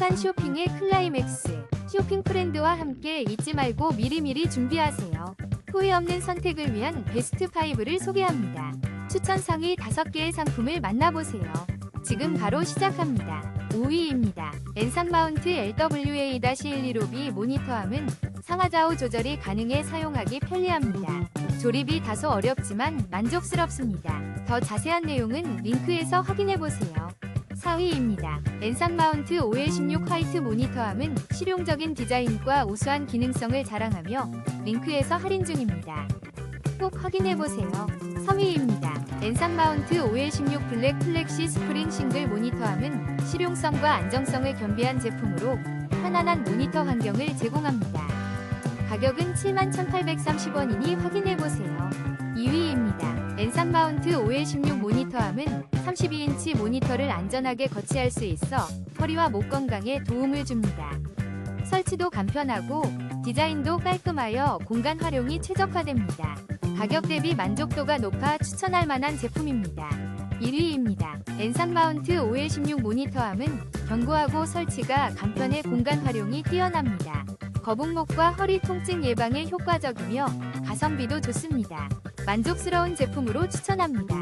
행복한 쇼핑의 클라이맥스. 쇼핑 프렌드와 함께 잊지 말고 미리미리 준비하세요. 후회 없는 선택을 위한 베스트 5를 소개합니다. 추천 상위 5개의 상품을 만나보세요. 지금 바로 시작합니다. 5위입니다. 엔산 마운트 LWA-115B 모니터함은 상하좌우 조절이 가능해 사용하기 편리합니다. 조립이 다소 어렵지만 만족스럽습니다. 더 자세한 내용은 링크에서 확인해보세요. 4위입니다. 엔산 마운트 OL16 화이트 모니터함은 실용적인 디자인과 우수한 기능성을 자랑하며 링크에서 할인 중입니다. 꼭 확인해보세요. 3위입니다. 엔산 마운트 OL16 블랙 플렉시 스프링 싱글 모니터함은 실용성과 안정성을 겸비한 제품으로 편안한 모니터 환경을 제공합니다. 가격은 71,830원이니 확인해보세요. 2위입니다. 엔산 마운트 OL16 모니터함은 32인치 모니터를 안전하게 거치할 수 있어 허리와 목 건강에 도움을 줍니다. 설치도 간편하고 디자인도 깔끔하여 공간 활용이 최적화됩니다. 가격 대비 만족도가 높아 추천할 만한 제품입니다. 1위입니다. 엔산 마운트 OL16 모니터함은 견고하고 설치가 간편해 공간 활용이 뛰어납니다. 거북목과 허리 통증 예방에 효과적이며 가성비도 좋습니다. 만족스러운 제품으로 추천합니다.